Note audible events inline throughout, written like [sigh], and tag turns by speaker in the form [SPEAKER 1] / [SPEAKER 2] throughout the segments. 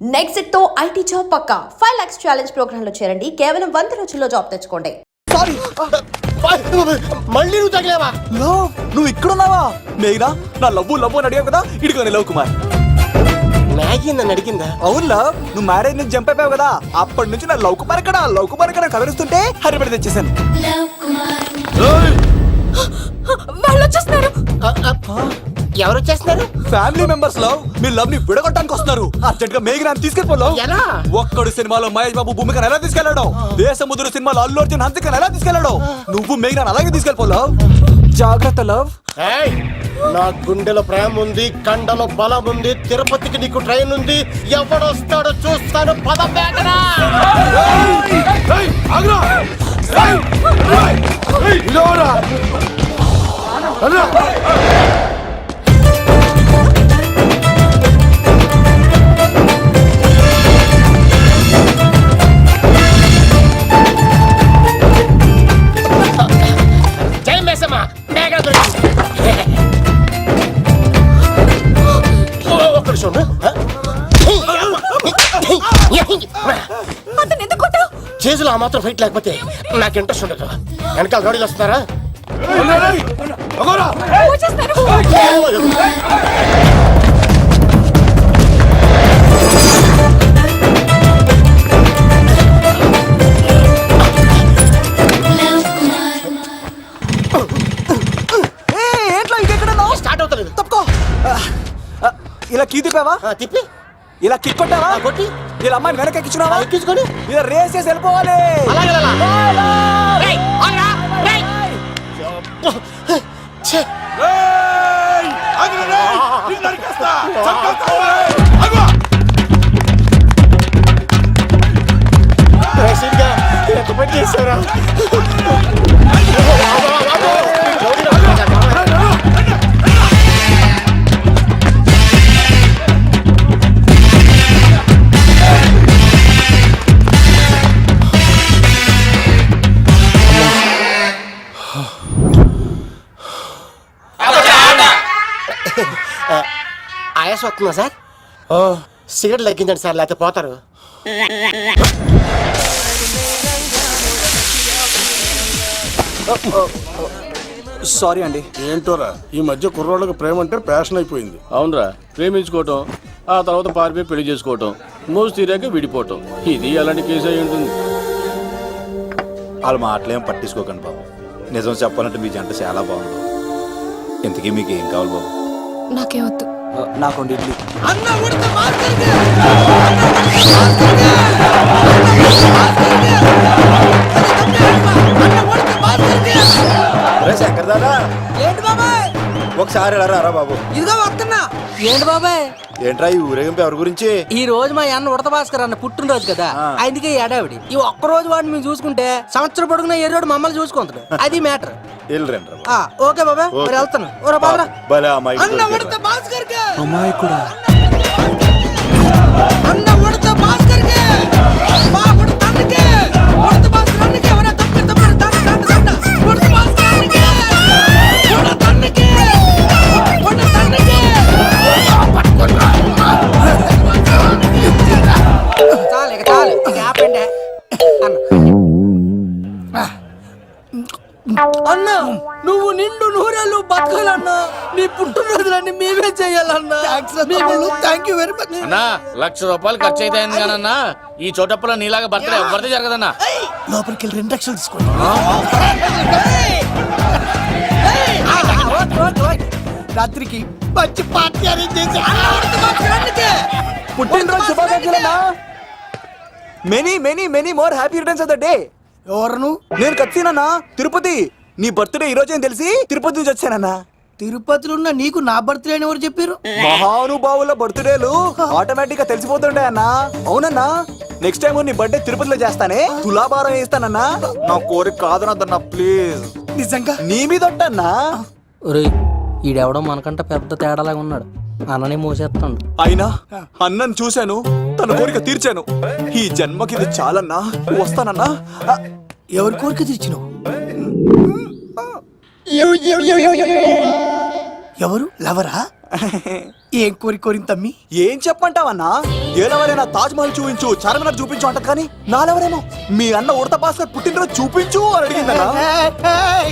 [SPEAKER 1] నెక్స్ట్తో IT job పక్కా. Five lakhs challenge ప్రోగ్రామ్లో చేరండి. కేవలం వంద రోజుల్లో జాబ్ తెచ్చుకోండి.
[SPEAKER 2] సారీ
[SPEAKER 3] మళ్ళీ నువ్వు తగిలేవా?
[SPEAKER 2] లవ్ నువ్వు ఇక్కడున్నావా? మేఘనా నా లవ్వు లవ్వు అని అడిగావు కదా ఇడిగోని లవ్ కుమార్.
[SPEAKER 3] మ్యాగీ నన్ను అడిగిందా?
[SPEAKER 2] అవును లవ్ నువ్వు మ్యారేజ్ నుంచి జంప్ అయిపోయావు కదా అప్పటి నుంచి నా లవ్ కుమార్ ఎక్కడ? లవ్ కుమార్ ఎక్కడ కలరిస్తుంటే హరిపడి తెచ్చేసాను [gasps] [gasps] [gasps]
[SPEAKER 1] వాళ్ళు వచ్చేస్తున్నారు.
[SPEAKER 3] ఎవరు వచ్చేస్తున్నారు?
[SPEAKER 2] ఫ్యామిలీ మెంబర్స్లో మీ లవ్ని విడగొట్టడానికి వస్తున్నారు. అర్జెంట్గా మేఘనాన్ని తీసుకెళ్ళిపోలో
[SPEAKER 3] ఎలా?
[SPEAKER 2] ఒక్కడు సినిమాలో మహేష్ బాబు భూమికను ఎలా తీసుకెళ్ళాడు? దేశముద్రు సినిమాలో అల్లు అర్జున్ హంసికను ఎలా తీసుకెళ్ళాడు? నువ్వు మేఘనాన్ని అలాగే తీసుకెళ్ళిపోలో జాగ్రత్త లవ్
[SPEAKER 3] ఏయ్, నా గుండెలో ప్రేమ ఉంది కండలో బలం ఉంది తిరుపతికి నీకు ట్రైన్ ఉంది. ఎవడొస్తాడో చూస్తాను. పద చేతులు ఆ మాత్రం ఫైట్ లేకపోతే నాకు ఇంట్రెస్ట్ ఉండదు. వెనకాల గాడీలు వస్తున్నారా? స్టార్ట్ అవుతలేదు.
[SPEAKER 2] తప్పుకో. ఇలా కీ తిప్పావా?
[SPEAKER 3] తిప్పి.
[SPEAKER 2] ఇలా కిక్ కొట్టావా?
[SPEAKER 3] కొట్టి.
[SPEAKER 2] ఇలా అమ్మాయిని వెనక ఎక్కించున్నావా
[SPEAKER 3] ఎక్కించుకొని
[SPEAKER 2] ఇలా రేస్ చేసి వెళ్ళిపోవాలి.
[SPEAKER 3] రేయ్, ఆగ్రా, రేయ్. ఛే, రేయ్, వస్తుందా సార్? సిగరెట్ లెక్కించండి సార్ లేకపోతే పోతారు.
[SPEAKER 2] సారీ అండి.
[SPEAKER 4] ఏంటోరా ఈ మధ్య కుర్రోళ్ళకి ప్రేమ అంటే ప్యాషన్ అయిపోయింది.
[SPEAKER 5] అవునరా ప్రేమించుకోవటం ఆ తర్వాత పారిపోయి పెళ్ళి చేసుకోవటం మోజు తీరాక విడిపోవటం ఇది అలాంటి కేసు అయి ఉంటుంది?
[SPEAKER 6] వాళ్ళ మాటలేం పట్టించుకోకండి బాబు. నిజం చెప్పాలంటే మీ జంట చాలా బాగుంది. ఇంతకీ మీకు ఏం కావాలి బాబు?
[SPEAKER 1] నాకే వద్దు
[SPEAKER 2] ఆ, నాకుండి ఇడ్లీ
[SPEAKER 6] రే శంకర్ దాదా
[SPEAKER 7] ఏంటి బాబాయ్
[SPEAKER 6] ఒకసారి ఇలా రారా బాబు
[SPEAKER 7] ఇదిగో వస్తున్నా ఏంటి బాబాయ్?
[SPEAKER 6] ఏంట్రా ఈ ఊరేగింపు ఎవరి గురించి?
[SPEAKER 7] ఈ రోజు మా అన్న ఉడత భాస్కర్ అన్న పుట్టినరోజు కదా. అందుకే ఏడావిడి ఈ ఒక్క రోజు వాడిని మేము చూసుకుంటే సంవత్సరం పొడుగున ఏ రోడ్డు మమ్మల్ని చూసుకుంటాడు. అది మ్యాటర్. ఓకే బాబాయ్. వెళ్తాను.
[SPEAKER 6] అమ్మాయి
[SPEAKER 2] కూడా.
[SPEAKER 7] అన్న నువ్వు నిండు నూరేళ్ళు బతకాలన్నా నీ పుట్టినరోజులన్నీ మేమే చేయాలన్నా. థ్యాంక్ యూ వెరీ మచ్
[SPEAKER 5] అన్నా లక్ష రూపాయలు ఖర్చు అయితే కానన్నా ఈ చోటప్పుల నీలాగా బర్త్డే ఎవరిది జరగదన్నా?
[SPEAKER 7] లోపలికి వెళ్ళి రెండు లక్షలు తీసుకోండి. రాత్రికి మంచి పార్టీ అరేంజ్ చేసి
[SPEAKER 2] పుట్టినరోజు శుభాకాంక్షలన్నా many many many more happy returns of the day
[SPEAKER 7] ఎవరు
[SPEAKER 2] నేను కత్తినన్నా? తిరుపతి నీ బర్త్డే ఈ రోజే అని తెలిసి? తిరుపతి నుంచి వచ్చానన్నా.
[SPEAKER 7] తిరుపతిలో ఉన్న నీకు నా బర్త్డే అని ఎవరు చెప్పారు
[SPEAKER 2] మహానుభావుల బర్త్డేలు ఆటోమేటిక్గా తెలిసిపోతుండే అన్నా. అవునన్నా నెక్స్ట్ టైం నీ బర్త్డే తిరుపతిలో చేస్తానే. తులాభారం వేస్తానన్నా నా కోరిక కాదనద్దన్నా ప్లీజ్
[SPEAKER 7] నిజంగా?
[SPEAKER 2] నీ మీద ఒట్టన్నా.
[SPEAKER 7] ఒరేయ్ ఈడెవడో మనకంట పెద్ద తేడాలాగా ఉన్నాడు. అన్ననే మోసేస్తాడు.
[SPEAKER 2] అయినా అన్నను చూశాను తన కోరిక తీర్చాను. ఈ జన్మకి ఇది చాలన్నా వస్తానన్నా.
[SPEAKER 7] ఎవరి కోరిక తీర్చినావు? ఎవరు? లవరా? [laughs] ఏం కోరి కోరింది తమ్మి?
[SPEAKER 2] ఏం చెప్పంటావన్నా ఏలవరైనా తాజ్ మహల్ చూపించు చార్మినార్ చూపించు అంట కానీ నాలెవరేమో? మీ అన్న ఉడత భాస్కర్ పుట్టినరోజు చూపించు అని అడిగిందన్నా.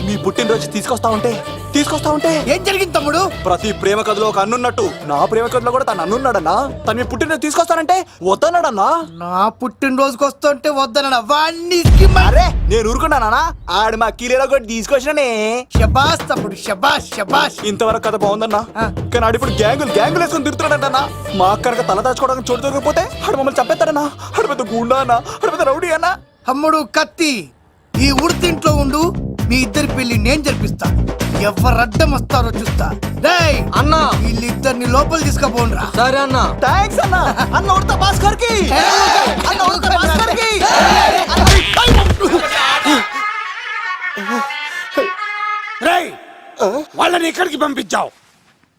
[SPEAKER 2] మీ పుట్టినరోజు తీసుకొస్తా ఉంటే తీసుకొస్తా ఉంటే.
[SPEAKER 7] ఏం జరిగింది తమ్ముడు?
[SPEAKER 2] ప్రతి ప్రేమ కథలో ఒక అన్నున్నట్టు. నా ప్రేమ కథలో కూడా తను అన్నున్నాడన్నా. తను మీ పుట్టినరోజు తీసుకొస్తానంటే వద్దన్నాడన్నా.
[SPEAKER 7] నా పుట్టినరోజుకి వస్తుంటే వద్దన వాణ్ణి
[SPEAKER 2] అరే నేను ఊరుకున్నానా ఆడు మా కీలేలో కూడా తీసుకొచ్చిననే.
[SPEAKER 7] షబాష్ తమ్ముడు షబాష్ షబాష్
[SPEAKER 2] ఇంతవరకు కథ బాగుందన్నా. కానీ ఆడు ఇప్పుడు గ్యాంగులు గ్యాంగులు వేసుకుని తిరుగుతున్నాడన్నా మా అక్కడికి తల దాచుకోవడానికి చోటు దొరికిపోతే ఆడు మమ్మల్ని చంపేస్తాడన్నా? ఆడు పెద్ద గుండా అన్న? ఆడు పెద్ద రౌడీ అన్నా?
[SPEAKER 7] తమ్ముడు కత్తి ఈ ఉడితింట్లో ఉండు మీ ఇద్దరి పెళ్ళి నేను జరిపిస్తా. ఎవరు అడ్డం వస్తారో చూస్తా. రేయ్
[SPEAKER 8] అన్నా.
[SPEAKER 7] వీళ్ళిద్దరిని లోపల తీసుకుపోండ్రా.
[SPEAKER 8] సరే అన్నా.
[SPEAKER 2] థ్యాంక్స్ అన్న. అన్న ఉడత భాస్కర్కి అన్న ఉడత భాస్కర్కి
[SPEAKER 4] రేయ్ వాళ్ళని ఎక్కడికి పంపించావు?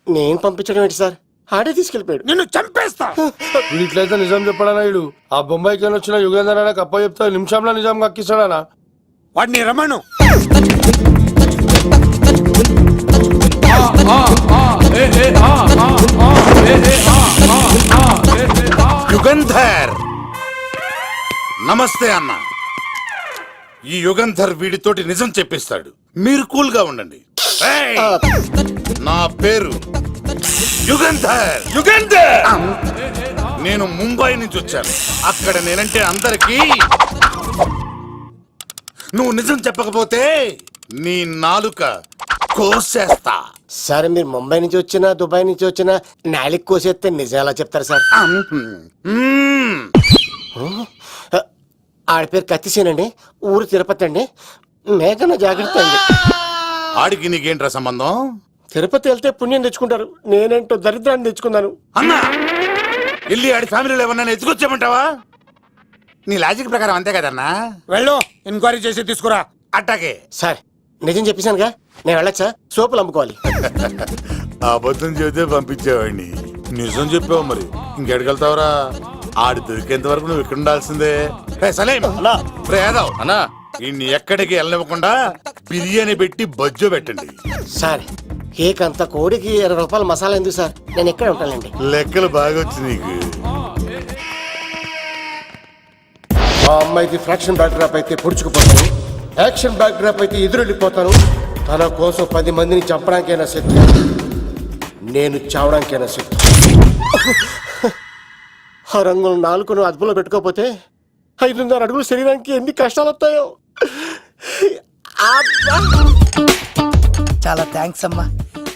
[SPEAKER 3] నేను పంపించడం ఏంటి సార్? ఆడే తీసుకెళ్ళిపోయాడు.
[SPEAKER 4] నిన్ను చంపేస్తా!
[SPEAKER 9] వీడు ఇట్లయితే నిజం చెప్పడానా వీడు ఆ బొంబాయికి వచ్చిన యుగేందర్ అనే కప్ప చెప్తే నిమిషంలో నిజం కక్కిస్తాడానా?
[SPEAKER 4] వాడిని రమణు
[SPEAKER 6] యుగంధర్! నమస్తే అన్న. ఈ యుగంధర్ వీడితోటి నిజం చెప్పిస్తాడు. మీరు కూల్గా ఉండండి! నా పేరు యుగంధర్! యుగంధర్! నేను ముంబై నుంచి వచ్చాను. అక్కడ నేనంటే అందరికీ నువ్వు నిజం చెప్పకపోతే నీ నాలుక కోసేస్తా.
[SPEAKER 3] సార్ మీరు ముంబై నుంచి వచ్చినా దుబాయ్ నుంచి వచ్చినా నాలిక్ కోసేస్తే నిజం ఎలా చెప్తారు సార్. ఆడి పేరు కత్తిసేనండి. ఊరు తిరుపతి అండి. మేఘన జాగ్రత్త అండి.
[SPEAKER 6] ఆడికి నీకేంట్రా సంబంధం?
[SPEAKER 3] తిరుపతి వెళ్తే పుణ్యం తెచ్చుకుంటారు. నేనేంటో దరిద్రాన్ని తెచ్చుకున్నాను.
[SPEAKER 6] అన్నా! వెళ్ళి ఆడి ఫ్యామిలీలో ఎవరన్నా ఎత్తుకొచ్చామంటావా నీ లాజిక్ ప్రకారం అంతే కదన్నా?
[SPEAKER 4] వెళ్ళు. ఎంక్వైరీ చేసి తీసుకురా.
[SPEAKER 6] అట్టాకే
[SPEAKER 3] సార్ నిజం చెప్పేశానుగా? నేను వెళ్ళచ్చా? సోపులు అమ్ముకోవాలి.
[SPEAKER 6] అబద్ధం చెబితే పంపించేవాడిని. నిజం చెప్పావు మరి. ఇంకెడగలుగుతావురా ఆడి దొరికేంత వరకు నువ్వు ఇక్కడ ఉండాల్సిందే.
[SPEAKER 5] అన్నా!
[SPEAKER 6] ఇన్ని ఎక్కడికి వెళ్ళనివ్వకుండా బిర్యానీ పెట్టి బజ్జో పెట్టండి.
[SPEAKER 3] సార్. కేక్ అంత కోడికి ఇరవై రూపాయల మసాలా ఎందుకు సార్? నేను ఎక్కడ ఉంటానండి?
[SPEAKER 6] లెక్కలు బాగా వచ్చి నీకు.
[SPEAKER 3] మా అమ్మాయిది ఫ్రాక్షన్ బ్యాక్ డ్రాప్ అయితే పొడుచుకుపోతాను. యాక్షన్ బ్యాక్ డ్రాప్ అయితే ఎదురెళ్ళిపోతాను. తన కోసం పది మందిని చంపడానికైనా శక్తి నేను చావడానికైనా శక్తి ఆ రంగులు నాలుగును అదుపులో పెట్టుకోకపోతే ఐదున్నర అడుగులు శరీరానికి ఎన్ని కష్టాలు వస్తాయో. అబ్బా!
[SPEAKER 7] చాలా థ్యాంక్స్ అమ్మా.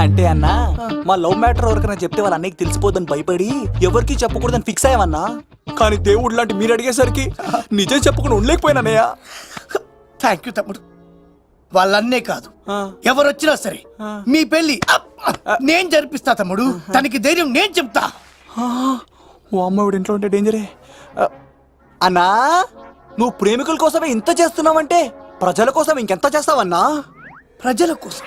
[SPEAKER 2] అంటే అన్నా మా లవ్ మ్యాటర్ ఎవరికైనా చెప్తే వాళ్ళ అన్నయ్యకి తెలిసిపోదని భయపడి ఎవరికి చెప్పకూడదని ఫిక్స్ అయ్యామన్నా కానీ దేవుడు లాంటి మీరు అడిగేసరికి నిజం చెప్పకుండా ఉండలేకపోయినానయ్యా
[SPEAKER 7] థ్యాంక్ యూ తమ్ముడు. వాళ్ళన్నే కాదు.
[SPEAKER 2] ఆ.
[SPEAKER 7] ఎవరు వచ్చినా సరే మీ పెళ్ళి అప్! నేను జరిపిస్తా తమ్ముడు. తనకి ధైర్యం నేను చెప్తా.
[SPEAKER 2] ఓ అమ్మవిడ ఇంట్లో ఉంటే డేంజరే. ఆ, అన్నా నువ్వు ప్రేమికుల కోసమే ఇంత చేస్తున్నావంటే ప్రజల కోసం ఇంకెంత చేస్తావన్నా?
[SPEAKER 7] ప్రజల కోసం.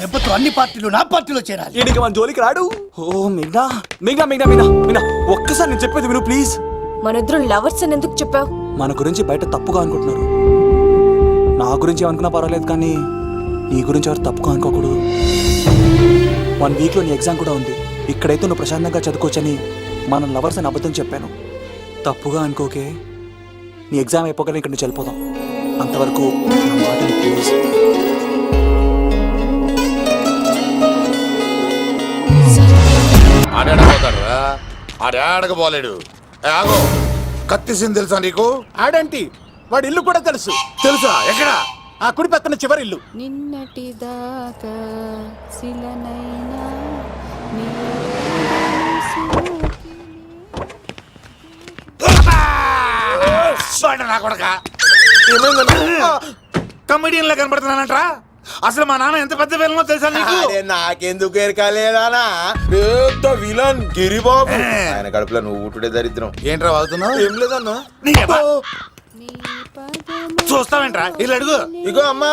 [SPEAKER 7] దెబ్బతో అన్ని పార్టీలు నా పార్టీలో చేరాలి.
[SPEAKER 2] ఈడికి మన జోలికి రాడు. ఓ మిగ్నా. మిగ్నా మిగ్నా మిగ్నా మిగ్నా. ఒక్కసారి నేను చెప్పేది విను ప్లీజ్.
[SPEAKER 10] మనిద్దరం లవర్స్ అని ఎందుకు చెప్పావు?
[SPEAKER 2] మన గురించి బయట తప్పుగా అనుకుంటున్నారు. నా గురించి ఏమనుకున్నా పర్వాలేదు కానీ నీ గురించి ఎవరు తప్పుగా అనుకోకూడదు. వన్ వీక్లో నీ ఎగ్జామ్ కూడా ఉంది. ఇక్కడైతే నువ్వు ప్రశాంతంగా చదువుకోవచ్చని మనం లవర్స్ అని అబద్ధం చెప్పాను. తప్పుగా అనుకోకే నీ ఎగ్జామ్ అయిపోగానే ఇక్కడ నుంచి వెళ్ళిపోదాం. అంతవరకు నా మాటని ప్లీజ్.
[SPEAKER 6] పోతాడురా ఆడాడక పోలేడు. ఆగో. కత్తి సీన్ తెలుసా నీకు?
[SPEAKER 1] ఆడంటి? వాడి ఇల్లు కూడా తెలుసు.
[SPEAKER 6] తెలుసా? ఎక్కడ?
[SPEAKER 1] ఆ కుడి పక్కన చివరి ఇల్లు.
[SPEAKER 10] నిన్నటి దాకా శిలనైనా నీ
[SPEAKER 6] కొడక. కమెడియన్ లా కనబడుతున్నానంట్రా. అసలు మా నాన్న ఎంత పెద్ద విలనో తెలుసా నీకు?
[SPEAKER 4] నాకెందుకు ఎరకాలేదానా పెద్ద విలన్ గిరిబాబు. ఆయన కడుపులో నువ్వు ఊటుడే దరిద్రం.
[SPEAKER 6] ఏంట్రా వాగుతున్నావు?
[SPEAKER 4] ఏం లేదన్నా?
[SPEAKER 6] చూస్తావేంట్రా? ఇల్లు అడుగు.
[SPEAKER 4] ఇగో అమ్మా.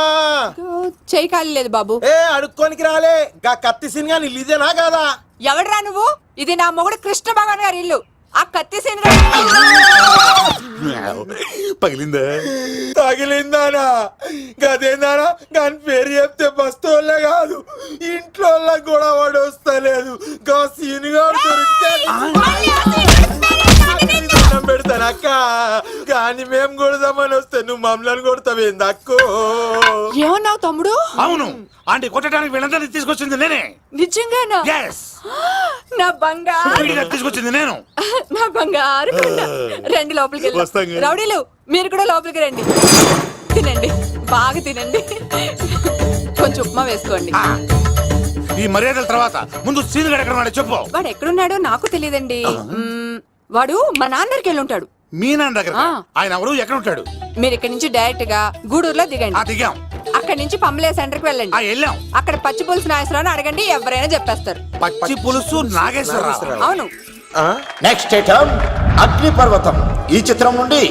[SPEAKER 10] చేయి ఖాళీ లేదు బాబు.
[SPEAKER 4] ఏ అడుక్కోనికి రాలే. గా కత్తి సినిమా నీళ్ళు ఇదేనా కాదా?
[SPEAKER 10] ఎవడరా నువ్వు? ఇది నా మొగుడు కృష్ణ భగవాన్ గారి ఇల్లు. ఆ కత్తి సీన్
[SPEAKER 6] పగిలిందా.
[SPEAKER 4] తగిలిందానా? గదేందానా? దాని పేరు చెప్తే బస్తోళ్ళే కాదు. ఇంట్లో కూడా వాడు వస్తలేదు. గా సీనుగా దొరికితే అక్క. కానీ మేము కొడదామని వస్తే నువ్వు మమ్మల్ని కొడతావేంది అక్కో
[SPEAKER 10] ఏమన్నావు తమ్ముడు?
[SPEAKER 6] అవును. ఆంటీ కొట్టడానికి వీళ్ళందరినీ తీసుకొచ్చింది నేనే.
[SPEAKER 10] నిజంగానా?
[SPEAKER 6] ఎస్
[SPEAKER 10] నా బంగారు.
[SPEAKER 6] తీసుకొచ్చింది నేను.
[SPEAKER 10] నా బంగారు కొండ. రండి లోపలికి
[SPEAKER 6] వస్తాం
[SPEAKER 10] వెళ్దాం
[SPEAKER 6] కానీ.
[SPEAKER 10] రౌడీలు మీరు కూడా లోపలికి రండి. తినండి. బాగా తినండి. కొంచెం ఉప్మా వేసుకోండి.
[SPEAKER 6] ఆ, ఈ మర్యాదల తర్వాత ముందు సీన్ ఎక్కడ ఉన్నాడో చెప్పు.
[SPEAKER 10] వాడు ఎక్కడున్నాడో నాకు తెలియదండి. వాడు మా నాన్న దగ్గరికి వెళ్ళి ఉంటాడు.
[SPEAKER 6] మీ నాన్న దగ్గర
[SPEAKER 10] ఆ.
[SPEAKER 6] ఆయన ఎవరు? ఎక్కడ ఉంటాడు
[SPEAKER 10] మీరు ఇక్కడ నుంచి డైరెక్ట్గా గూడూరులో
[SPEAKER 6] ఆ
[SPEAKER 10] దిగండి
[SPEAKER 6] దిగాం.
[SPEAKER 10] అక్కడి నుంచి పంబలే సెంటర్కి
[SPEAKER 6] ఆ
[SPEAKER 10] వెళ్ళండి
[SPEAKER 6] వెళ్ళాం.
[SPEAKER 10] అక్కడ పచ్చి పులుసు నాయసరావు అడగండి ఎవరైనా చెప్పేస్తారు.
[SPEAKER 6] పచ్చి పులుసు నాగేశ్వరరావు.
[SPEAKER 10] అవును.
[SPEAKER 8] నెక్స్ట్ ఐటమ్ అగ్నిపర్వతం ఈ చిత్రం నుండి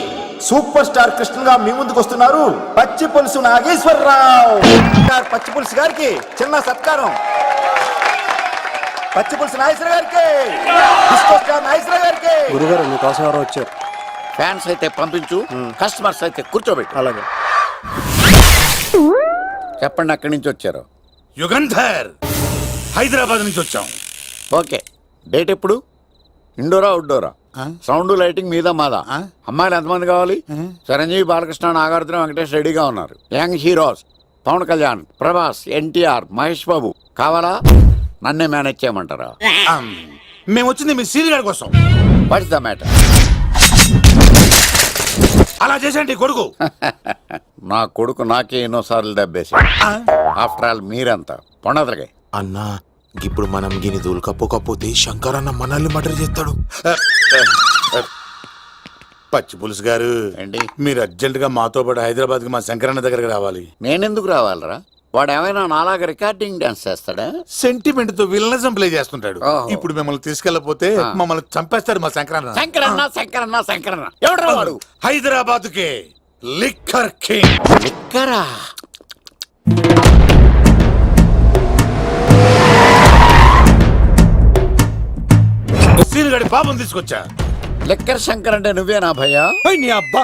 [SPEAKER 8] సూపర్ స్టార్ కృష్ణగా మీ ముందుకు వస్తున్నారు పచ్చి పులుసు నాగేశ్వరరావు. స్టార్ పచ్చి పులుసు గారికి చిన్న సత్కారం. పచ్చి పులుసు నాగేశ్వర గారికి. డిస్కో స్టార్ నాగేశ్వర గారికి.
[SPEAKER 1] గురుగారు మీకోసం ఎవరో వచ్చారు.
[SPEAKER 5] ఫ్యాన్స్ అయితే పంపించు కస్టమర్స్ అయితే కూర్చోబెట్టు.
[SPEAKER 1] అలాగే.
[SPEAKER 5] చెప్పండి అక్కడి నుంచి వచ్చారు?
[SPEAKER 6] యుగంధర్ హైదరాబాద్ నుంచి వచ్చాం.
[SPEAKER 5] ఓకే. డేట్ ఎప్పుడు? ఇండోరా అవుట్డోరా? సౌండ్ లైటింగ్ మీద మాదా? అమ్మాయిలు ఎంతమంది కావాలి? చిరంజీవి బాలకృష్ణ నాగార్జున వెంకటేష్ రెడీగా ఉన్నారు. Young heroes Pawan Kalyan Prabhas NTR Mahesh Babu. కావాలా? నన్నే మేనేజ్ చేయమంటారా?
[SPEAKER 6] మేము వచ్చింది మీ గారి కోసం.
[SPEAKER 5] వాట్స్ ద మ్యాటర్
[SPEAKER 6] అలా చేసేయండి కొడుకు. [laughs]
[SPEAKER 5] నా కొడుకు నాకే ఎన్నోసార్లు దెబ్బేసి ఆఫ్టర్ ఆల్ మీరంతా పొండదలకే.
[SPEAKER 4] అన్నా ఇప్పుడు మనం గిని దూలకపోకపోతే శంకర్ అన్న మనల్ని మర్డర్ చేస్తాడు.
[SPEAKER 6] పచ్చి పులుసు గారు? మీరు అర్జెంట్గా మాతో పాటు హైదరాబాద్కి మా శంకరన్న దగ్గరకు రావాలి.
[SPEAKER 5] నేనెందుకు రావాలరా? వాడు ఏమైనా నాలాగా రికార్డింగ్ డాన్స్ చేస్తాడా?
[SPEAKER 6] సెంటిమెంట్తో విలనిజం ప్లే చేస్తుంటాడు.
[SPEAKER 5] ఓహో.
[SPEAKER 6] ఇప్పుడు మిమ్మల్ని తీసుకెళ్ళపోతే మమ్మల్ని చంపేస్తాడు మా శంకరన్న.
[SPEAKER 5] శంకరన్న శంకరన్న శంకరన్న. ఎవడరా వాడు?
[SPEAKER 6] హైదరాబాద్ కే లిక్కర్ కింగ్.
[SPEAKER 5] లిక్కరా?
[SPEAKER 6] సీన్ గడి పాపం తీసుకొచ్చా?
[SPEAKER 5] లిక్కర్ శంకర్ అంటే నువ్వేనా భయ్యా?
[SPEAKER 11] నీ అబ్బా!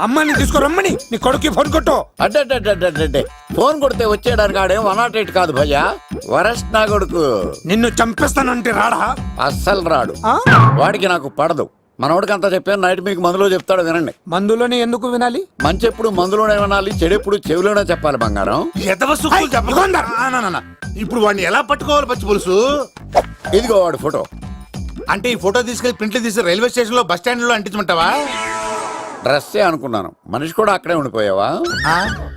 [SPEAKER 11] అమ్మని తీసుకురమ్మని నీ కొడుకు ఫోన్ కొట్టు.
[SPEAKER 5] అడ్డే ఫోన్ కొడితే వచ్చేయడానికి ఆడేం వన్ నాట్ ఎయిట్ కాదు భయ్యా. వరస్ట్ నా కొడుకు.
[SPEAKER 11] నిన్ను చంపేస్తానంటే రాడా?
[SPEAKER 5] అస్సలు రాడు. వాడికి నాకు పడదు. మనోడికి అంతా చెప్పాను నైట్ మీకు మందులో చెప్తాడు వినండి.
[SPEAKER 11] మందులోనే ఎందుకు వినాలి?
[SPEAKER 5] మంచి ఎప్పుడు మందులోనే వినాలి చెడెప్పుడు చెవిలోనే చెప్పాలి బంగారం.
[SPEAKER 6] ఇప్పుడు వాడిని ఎలా పట్టుకోవాలి పచ్చి పులుసు?
[SPEAKER 5] ఇదిగో వాడు ఫోటో.
[SPEAKER 6] అంటే ఈ ఫోటో తీసుకెళ్ళి ప్రింట్లు తీసి రైల్వే స్టేషన్లో బస్ స్టాండ్లో అంటించమంటావా?
[SPEAKER 5] డ్రెస్సే అనుకున్నాను. మనిషి కూడా అక్కడే ఉండిపోయావా?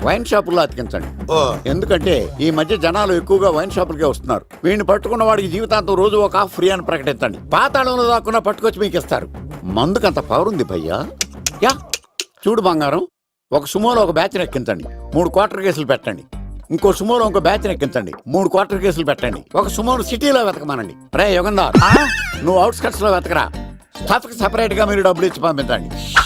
[SPEAKER 5] వైన్ షాపుల్లో అతికించండి.
[SPEAKER 6] ఓ.
[SPEAKER 5] ఎందుకంటే ఈ మధ్య జనాలు ఎక్కువగా వైన్ షాపులకే వస్తున్నారు. వీడిని పట్టుకున్న వాడికి జీవితాంతం రోజు ఒక ఆఫ్ ఫ్రీ అని ప్రకటించండి. పాతాళంలో దాక్కున్నా పట్టుకొచ్చి మీకు ఇస్తారు. మందుకంత పవర్ ఉంది భయ్యా. యా చూడు బంగారం. ఒక సుమోలో ఒక బ్యాచ్ ఎక్కించండి. మూడు క్వార్టర్ కేసులు పెట్టండి. ఇంకో సుమోలో ఇంకో బ్యాచ్ ఎక్కించండి. మూడు క్వార్టర్ కేసులు పెట్టండి. ఒక సుమోను సిటీలో వెతకమానండి. రే యుగంధార్ నువ్వు అవుట్స్కట్స్లో వెతకరా. స్టాఫ్కి సెపరేట్గా మీరు డబ్బులు ఇచ్చి పంపించండి.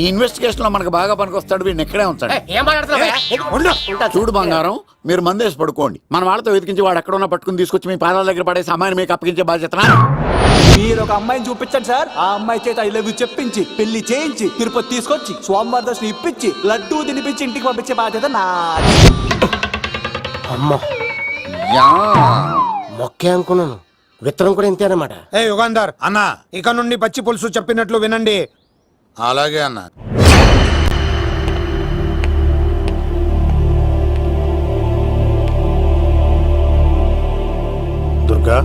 [SPEAKER 5] ఈ ఇన్వెస్టిగేషన్లో మనకు బాగా పనికొస్తాడు వీడిని ఎక్కడే ఉంచండి.
[SPEAKER 3] ఏం మాట్లాడుతున్నావు
[SPEAKER 5] చూడు బంగారం మీరు మందేసి పడుకోండి. మన వాళ్ళతో వెతికించి వాడు ఎక్కడ ఉన్నా పట్టుకుని తీసుకొచ్చి మీ పాదాల దగ్గర పడేసి అమ్మాయిని మీకు అప్పగించే బాధ్యత
[SPEAKER 2] మీరు ఒక అమ్మాయిని చూపించండి సార్. ఆ అమ్మాయి చేత ఐ లవ్ యూ చెప్పించి పెళ్ళి చేయించి తిరుపతి తీసుకొచ్చి స్వామివారి దర్శనం ఇప్పించి లడ్డూ తినిపించి ఇంటికి పంపించే బాధ్యత నాది.
[SPEAKER 3] అమ్మ. మొక్కే అనుకున్నాను. విత్తనం కూడా ఇంతేనమాట
[SPEAKER 7] ఏ యుగాంధర్
[SPEAKER 6] అన్నా
[SPEAKER 7] ఇక నుండి పచ్చి పులుసు చెప్పినట్లు వినండి.
[SPEAKER 6] అలాగే అన్నా.
[SPEAKER 4] దుర్గా?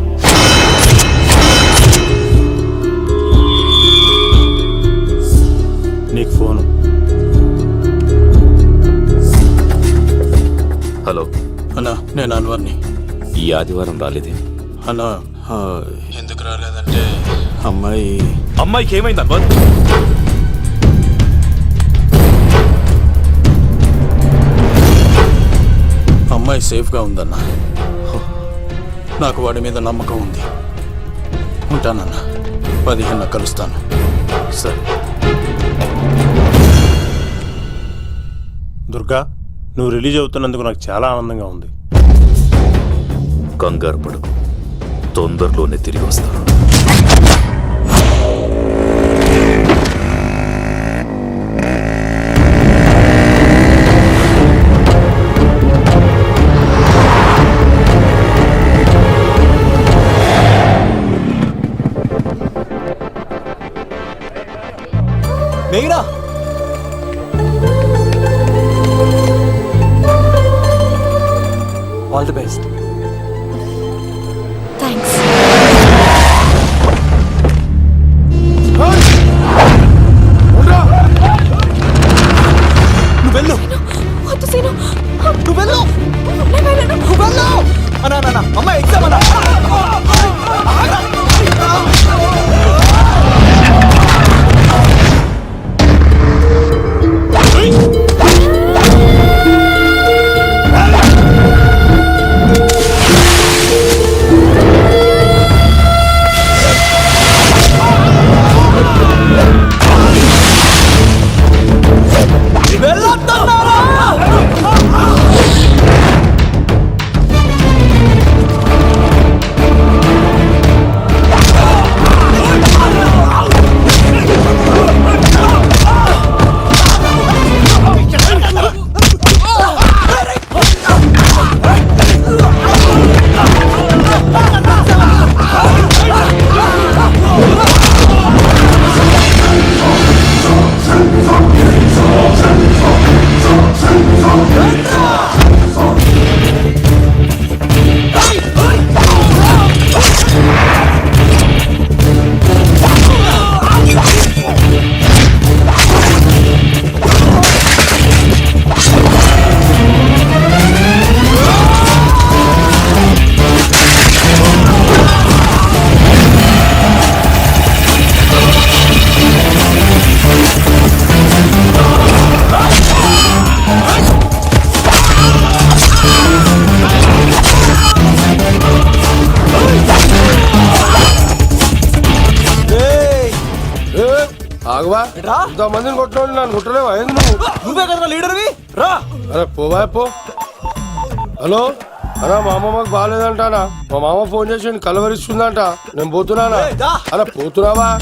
[SPEAKER 4] నీకు ఫోను.
[SPEAKER 12] హలో.
[SPEAKER 4] అన్నా నేను అన్వర్ని.
[SPEAKER 12] ఈ ఆదివారం రాలేదే.
[SPEAKER 4] అన్నా ఎందుకు రాలేదంటే? అమ్మాయి
[SPEAKER 12] అమ్మాయికి ఏమైంది అన్వర్?
[SPEAKER 4] అమ్మాయి సేఫ్గా ఉందన్నా. నాకు వాడి మీద నమ్మకం ఉంది. ఉంటానన్నా. పదిహేను కలుస్తాను. సరే. దుర్గా నువ్వు రిలీజ్ అవుతున్నందుకు నాకు చాలా ఆనందంగా ఉంది.
[SPEAKER 12] కంగారు పడకు. తొందరలోనే తిరిగి వస్తాను.
[SPEAKER 2] రా.
[SPEAKER 9] ఇంతమందిని కొట్టినోడు నన్ను కొట్టలేవా? ఏంది నువ్వు?
[SPEAKER 2] నువ్వే కదా లీడర్వి? రా.
[SPEAKER 9] అరే పోవా పో. హలో? అన్నా మా అమ్మ మాకు బాగాలేదంటానా? మా మామ ఫోన్ చేసి కలవరిస్తుందంట. నేను పోతున్నానా. అలా పోతున్నావా?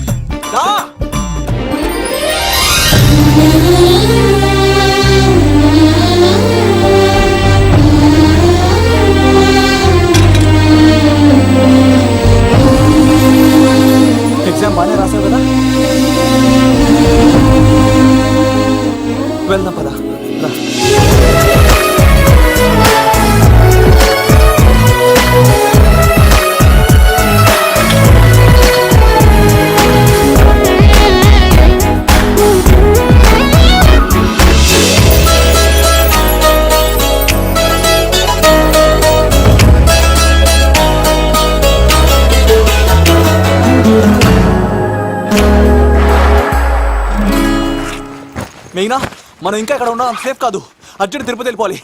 [SPEAKER 2] మనం ఇంకా ఇక్కడ ఉండడం సేఫ్ కాదు. అర్జెంట్ తిరుపతి వెళ్ళిపోవాలి.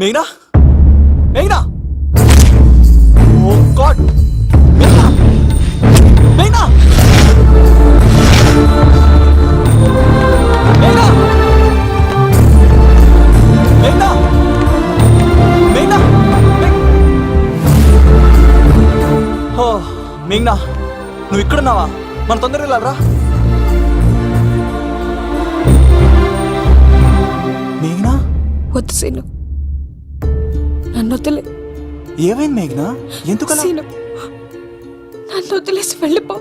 [SPEAKER 2] మెయినా మెయినా మెయినా ఓ నువ్వు ఇక్కడున్నావా? మన తొందరగా వెళ్ళాలరా.
[SPEAKER 12] వద్దు సీను. నన్ను వదిలే.
[SPEAKER 2] ఏమైంది మేఘ్నా? ఎందుకలా?
[SPEAKER 12] సీను నన్ను వదిలేసి వెళ్ళిపో.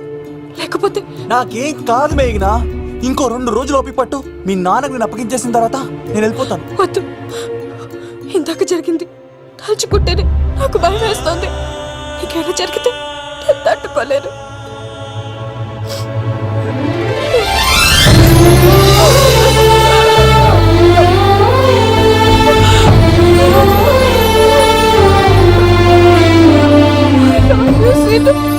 [SPEAKER 12] లేకపోతే
[SPEAKER 2] నాకేం కాదు మేఘ్నా. ఇంకో రెండు రోజులు ఓపిక పట్టు మీ నాన్నకు నేను అప్పగించేసిన తర్వాత నేను వెళ్ళిపోతాను.
[SPEAKER 12] వద్దు. ఇందాక జరిగింది. తలుచుకుంటేనే నాకు భయం వేస్తోంది. ఇంకేమైనా జరిగితే నేను తట్టుకోలేను. gitu.